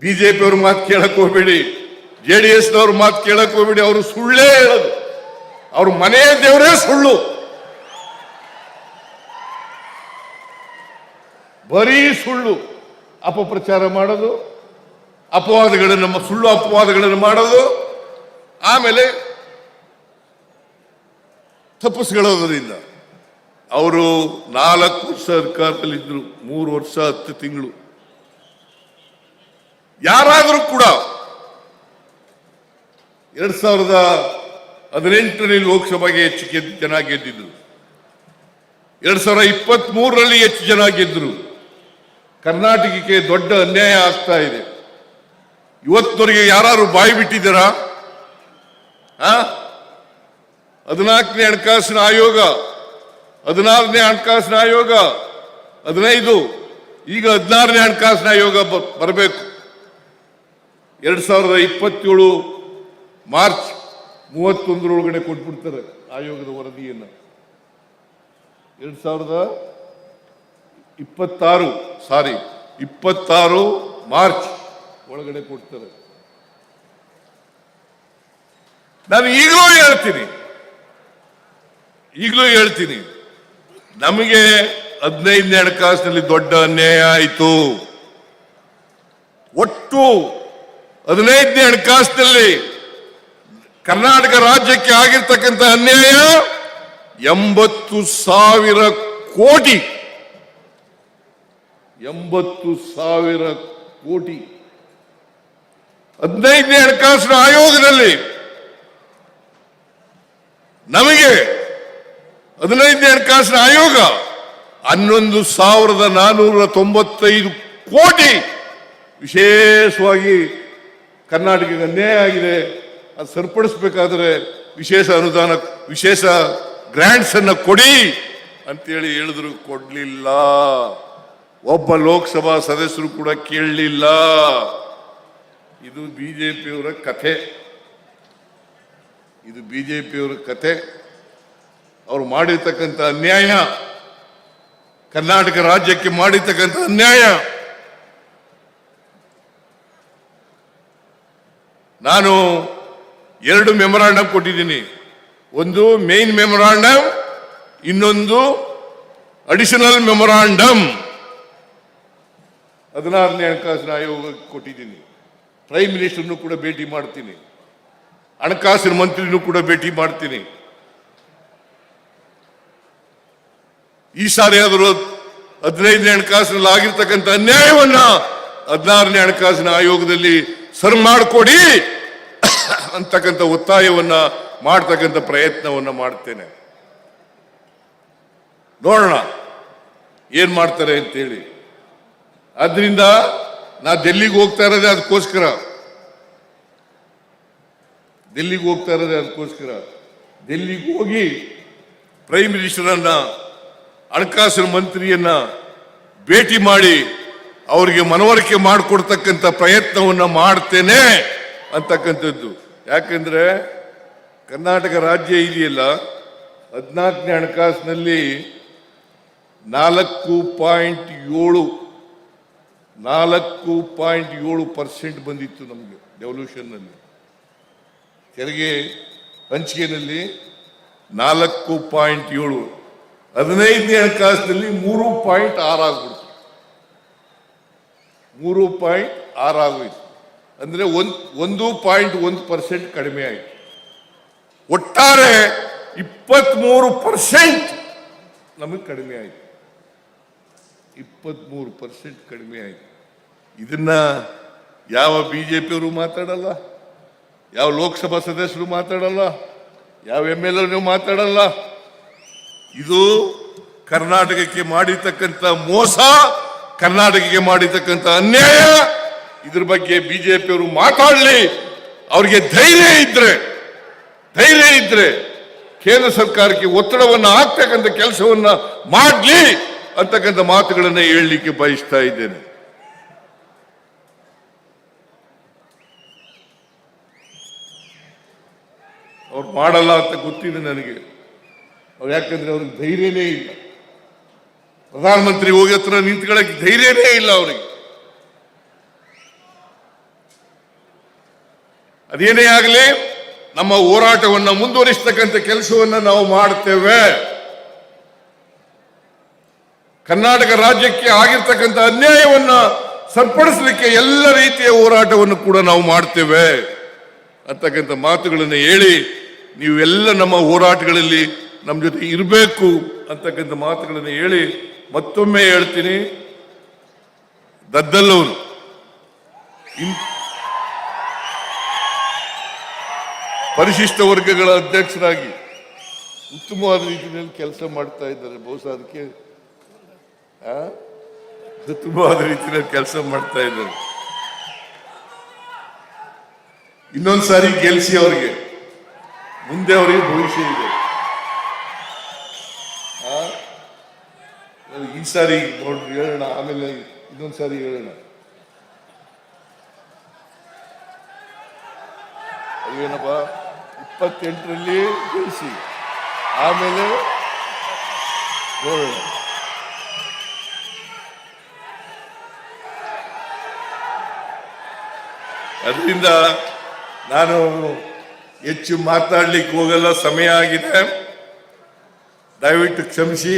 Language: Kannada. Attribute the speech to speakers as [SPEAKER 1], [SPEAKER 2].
[SPEAKER 1] ಬಿಜೆಪಿ ಅವ್ರ ಮಾತು ಕೇಳಕ್ ಹೋಗ್ಬೇಡಿ ಜೆ ಡಿ ಎಸ್ ನವ್ರ ಮಾತು ಕೇಳಕ್ ಹೋಗ್ಬೇಡಿ, ಅವರು ಸುಳ್ಳೇ ಹೇಳೋದು. ಅವ್ರ ಮನೆಯ ದೇವರೇ ಸುಳ್ಳು. ಬರೀ ಸುಳ್ಳು ಅಪಪ್ರಚಾರ ಮಾಡೋದು, ಅಪವಾದಗಳನ್ನು ಸುಳ್ಳು ಅಪವಾದಗಳನ್ನು ಮಾಡೋದು, ಆಮೇಲೆ ತಪ್ಪಿಸ್ಕೊಳ್ಳೋದ್ರಿಂದ ಅವರು ನಾಲ್ಕು ಸರ್ಕಾರದಲ್ಲಿದ್ದರು ಮೂರು ವರ್ಷ ಹತ್ತು ತಿಂಗಳು. ಯಾರಾದರೂ ಕೂಡ ಎರಡ್ ಸಾವಿರದ ಹದಿನೆಂಟರಲ್ಲಿ ಲೋಕಸಭೆಗೆ ಹೆಚ್ಚು ಜನ ಗೆದ್ದಿದ್ರು. ಎರಡ್ ಸಾವಿರದ ಇಪ್ಪತ್ತ್ ಮೂರರಲ್ಲಿ ಹೆಚ್ಚು ಜನ ಗೆದ್ದರು. ಕರ್ನಾಟಕಕ್ಕೆ ದೊಡ್ಡ ಅನ್ಯಾಯ ಆಗ್ತಾ ಇದೆ. ಇವತ್ತವರೆಗೆ ಯಾರು ಬಾಯಿ ಬಿಟ್ಟಿದ್ದೀರಾ? ಹದಿನಾಲ್ಕನೇ ಹಣಕಾಸಿನ ಆಯೋಗ, ಹದಿನಾರನೇ ಹಣಕಾಸಿನ ಆಯೋಗ, ಹದಿನೈದು, ಈಗ ಹದಿನಾರನೇ ಹಣಕಾಸಿನ ಆಯೋಗ ಬರಬೇಕು. ಎರಡ್ ಸಾವಿರದ ಇಪ್ಪತ್ತೇಳು ಮಾರ್ಚ್ ಮೂವತ್ತೊಂದರೊಳಗಡೆ ಕೊಟ್ಬಿಡ್ತಾರೆ ಆಯೋಗದ ವರದಿಯನ್ನು. ಎರಡ್ ಸಾವಿರದ ಇಪ್ಪತ್ತಾರು, ಸಾರಿ, ಇಪ್ಪತ್ತಾರು ಮಾರ್ಚ್ ಒಳಗಡೆ ಕೊಡ್ತಾರೆ. ನಾನು ಈಗಲೂ ಹೇಳ್ತೀನಿ. ಈಗಲೂ ಹೇಳ್ತೀನಿ. ನಮಗೆ ಹದಿನೈದನೇ ಹಣಕಾಸಿನಲ್ಲಿ ದೊಡ್ಡ ಅನ್ಯಾಯ ಆಯಿತು. ಒಟ್ಟು ಹದಿನೈದನೇ ಹಣಕಾಸಿನಲ್ಲಿ ಕರ್ನಾಟಕ ರಾಜ್ಯಕ್ಕೆ ಆಗಿರ್ತಕ್ಕಂಥ ಅನ್ಯಾಯ ಎಂಬತ್ತು ಸಾವಿರ ಕೋಟಿ. ಎಂಬತ್ತು ಸಾವಿರ ಕೋಟಿ. ಹದಿನೈದನೇ ಹಣಕಾಸಿನ ಆಯೋಗದಲ್ಲಿ ನಮಗೆ ಹದಿನೈದನೇ ಹಣಕಾಸಿನ ಆಯೋಗ ಹನ್ನೊಂದು ಸಾವಿರದ ನಾನೂರ ತೊಂಬತ್ತೈದು ಕೋಟಿ ವಿಶೇಷವಾಗಿ ಕರ್ನಾಟಕಕ್ಕೆ ಅನ್ಯಾಯ ಆಗಿದೆ, ಅದು ಸರಿಪಡಿಸ್ಬೇಕಾದ್ರೆ ವಿಶೇಷ ಅನುದಾನ, ವಿಶೇಷ ಗ್ರಾಂಟ್ಸ್ ಅನ್ನು ಕೊಡಿ ಅಂತೇಳಿ ಹೇಳಿದ್ರು, ಕೊಡ್ಲಿಲ್ಲ. ಒಬ್ಬ ಲೋಕಸಭಾ ಸದಸ್ಯರು ಕೂಡ ಕೇಳಲಿಲ್ಲ. ಇದು ಬಿಜೆಪಿಯವರ ಕಥೆ. ಇದು ಬಿಜೆಪಿಯವರ ಕಥೆ. ಅವರು ಮಾಡಿರ್ತಕ್ಕಂಥ ಅನ್ಯಾಯ, ಕರ್ನಾಟಕ ರಾಜ್ಯಕ್ಕೆ ಮಾಡಿರ್ತಕ್ಕಂಥ ಅನ್ಯಾಯ. ನಾನು ಎರಡು ಮೆಮೊರಾಂಡಮ್ ಕೊಟ್ಟಿದ್ದೀನಿ. ಒಂದು ಮೇನ್ ಮೆಮೊರಾಂಡಮ್ ಇನ್ನೊಂದು ಅಡಿಷನಲ್ ಮೆಮೊರಾಂಡಮ್ ಹದಿನಾರನೇ ಹಣಕಾಸಿನ ಆಯೋಗಕ್ಕೆ ಕೊಟ್ಟಿದ್ದೀನಿ. ಪ್ರೈಮ್ ಮಿನಿಸ್ಟರ್ನು ಕೂಡ ಭೇಟಿ ಮಾಡ್ತೀನಿ. ಹಣಕಾಸಿನ ಮಂತ್ರಿನೂ ಕೂಡ ಭೇಟಿ ಮಾಡ್ತೀನಿ. ಈ ಸಾರಿ ಆದರೂ ಹದಿನೈದನೇ ಹಣಕಾಸಿನಲ್ಲಿ ಆಗಿರ್ತಕ್ಕಂಥ ಅನ್ಯಾಯವನ್ನ ಹದಿನಾರನೇ ಹಣಕಾಸಿನ ಆಯೋಗದಲ್ಲಿ ಸರ್ ಮಾಡಿಕೊಡಿ ಅಂತಕ್ಕಂಥ ಒತ್ತಾಯವನ್ನ ಮಾಡ್ತಕ್ಕಂಥ ಪ್ರಯತ್ನವನ್ನ ಮಾಡ್ತೇನೆ. ನೋಡೋಣ ಏನ್ ಮಾಡ್ತಾರೆ ಅಂತೇಳಿ. ಆದ್ರಿಂದ ನಾ ಡೆಲ್ಲಿಗೆ ಹೋಗ್ತಾ ಇರೋದೇ ಅದಕ್ಕೋಸ್ಕರ ಡೆಲ್ಲಿಗೆ ಹೋಗ್ತಾ ಇರೋದೇ ಅದಕ್ಕೋಸ್ಕರ ಡೆಲ್ಲಿಗೆ ಹೋಗಿ ಪ್ರೈಮ್ ಮಿನಿಸ್ಟರನ್ನ ಹಣಕಾಸಿನ ಮಂತ್ರಿಯನ್ನ ಭೇಟಿ ಮಾಡಿ ಅವರಿಗೆ ಮನವರಿಕೆ ಮಾಡಿಕೊಡ್ತಕ್ಕಂಥ ಪ್ರಯತ್ನವನ್ನ ಮಾಡ್ತೇನೆ ಅಂತಕ್ಕಂಥದ್ದು. ಯಾಕಂದ್ರೆ ಕರ್ನಾಟಕ ರಾಜ್ಯ ಇದೆಯಲ್ಲ, ಹದಿನಾಲ್ಕನೇ ಹಣಕಾಸಿನಲ್ಲಿ ನಾಲ್ಕು ಪಾಯಿಂಟ್ ಏಳು, ನಾಲ್ಕು ಪಾಯಿಂಟ್ ಏಳು ಪರ್ಸೆಂಟ್ ಬಂದಿತ್ತು ನಮಗೆ ಡೆವಲ್ಯೂಷನ್ನಲ್ಲಿ. ತೆರಿಗೆ ಹಂಚಿಕೆಯಲ್ಲಿ ನಾಲ್ಕು ಪಾಯಿಂಟ್ ಏಳು, ಹದಿನೈದನೇ ಹಣಕಾಸಿನಲ್ಲಿ ಮೂರು ಪಾಯಿಂಟ್ ಆರು ಆಗ್ಬಿಡ್ತು. ಮೂರು ಪಾಯಿಂಟ್ ಆರು ಆಗೋಯ್ತು. ಅಂದ್ರೆ ಒಂದು ಒಂದು ಪಾಯಿಂಟ್ ಒಂದು ಪರ್ಸೆಂಟ್ ಕಡಿಮೆ ಆಯಿತು. ಒಟ್ಟಾರೆ ಇಪ್ಪತ್ಮೂರು ಪರ್ಸೆಂಟ್ ನಮಗೆ ಕಡಿಮೆ ಆಯಿತು. ಇಪ್ಪತ್ತ್ಮೂರು ಪರ್ಸೆಂಟ್ ಕಡಿಮೆ ಆಯಿತು. ಇದನ್ನ ಯಾವ ಬಿ ಜೆ ಪಿಯವರು ಮಾತಾಡಲ್ಲ? ಯಾವ ಲೋಕಸಭಾ ಸದಸ್ಯರು ಮಾತಾಡಲ್ಲ? ಯಾವ ಎಂ ಎಲ್ ಎ ಮಾತಾಡಲ್ಲ? ಇದು ಕರ್ನಾಟಕಕ್ಕೆ ಮಾಡಿರ್ತಕ್ಕಂಥ ಮೋಸ ಕರ್ನಾಟಕಕ್ಕೆ ಮಾಡಿರ್ತಕ್ಕಂಥ ಅನ್ಯಾಯ, ಇದ್ರ ಬಗ್ಗೆ ಬಿಜೆಪಿಯವರು ಮಾತಾಡಲಿ. ಅವರಿಗೆ ಧೈರ್ಯ ಇದ್ರೆ ಧೈರ್ಯ ಇದ್ರೆ ಕೇಂದ್ರ ಸರ್ಕಾರಕ್ಕೆ ಒತ್ತಡವನ್ನ ಹಾಕ್ತಕ್ಕಂಥ ಕೆಲಸವನ್ನ ಮಾಡಲಿ ಅಂತಕ್ಕಂಥ ಮಾತುಗಳನ್ನ ಹೇಳಲಿಕ್ಕೆ ಬಯಸ್ತಾ ಇದ್ದೇನೆ. ಅವ್ರು ಮಾಡಲ್ಲ ಅಂತ ಗೊತ್ತಿದೆ ನನಗೆ. ಅವ್ರು ಯಾಕಂದ್ರೆ ಅವ್ರಿಗೆ ಧೈರ್ಯನೇ ಇಲ್ಲ. ಪ್ರಧಾನಮಂತ್ರಿ ಹೋಗಿ ಹತ್ರ ನಿಂತ್ಕೊಳ್ಳಕ್ಕೆ ಧೈರ್ಯನೇ ಇಲ್ಲ ಅವರಿಗೆ. ಅದೇನೇ ಆಗಲಿ, ನಮ್ಮ ಹೋರಾಟವನ್ನು ಮುಂದುವರಿಸತಕ್ಕಂಥ ಕೆಲಸವನ್ನು ನಾವು ಮಾಡುತ್ತೇವೆ ಕರ್ನಾಟಕ ರಾಜ್ಯಕ್ಕೆ ಆಗಿರ್ತಕ್ಕಂಥ ಅನ್ಯಾಯವನ್ನು ಸರಿಪಡಿಸಲಿಕ್ಕೆ ಎಲ್ಲ ರೀತಿಯ ಹೋರಾಟವನ್ನು ಕೂಡ ನಾವು ಮಾಡ್ತೇವೆ. ಅಂತಕ್ಕಂಥ ಮಾತುಗಳನ್ನು ಹೇಳಿ, ನೀವೆಲ್ಲ ನಮ್ಮ ಹೋರಾಟಗಳಲ್ಲಿ ನಮ್ಮ ಜೊತೆ ಇರಬೇಕು ಅಂತಕ್ಕಂಥ ಮಾತುಗಳನ್ನು ಹೇಳಿ ಮತ್ತೊಮ್ಮೆ ಹೇಳ್ತೀನಿ, ದದ್ದಲ್ಲವರು ಪರಿಶಿಷ್ಟ ವರ್ಗಗಳ ಅಧ್ಯಕ್ಷರಾಗಿ ಉತ್ತಮವಾದ ರೀತಿಯಲ್ಲಿ ಕೆಲಸ ಮಾಡ್ತಾ ಇದ್ದಾರೆ. ಬಹುಶಃ ಅದಕ್ಕೆ? ಉತ್ತಮವಾದ ರೀತಿಯಲ್ಲಿ ಕೆಲಸ ಮಾಡ್ತಾ ಇದ್ದಾರೆ. ಇನ್ನೊಂದ್ಸಾರಿ ಗೆಲ್ಸಿ ಅವರಿಗೆ. ಮುಂದೆ ಅವರಿಗೆ ಭವಿಷ್ಯ ಇದೆ. ಈ ಸಾರಿ ನೋಡ್ರಿ, ಹೇಳೋಣ. ಆಮೇಲೆ ಇನ್ನೊಂದು ಸಾರಿ ಹೇಳೋಣ. ಏನಪ್ಪ ಇಪ್ಪತ್ತೆಂಟರಲ್ಲಿ ಗೆಲ್ಸಿ ಆಮೇಲೆ ನೋಡೋಣ. ಅದರಿಂದ ನಾನು ಹೆಚ್ಚು ಮಾತಾಡ್ಲಿಕ್ಕೆ ಹೋಗಲ್ಲ, ಸಮಯ ಆಗಿದೆ. ದಯವಿಟ್ಟು ಕ್ಷಮಿಸಿ.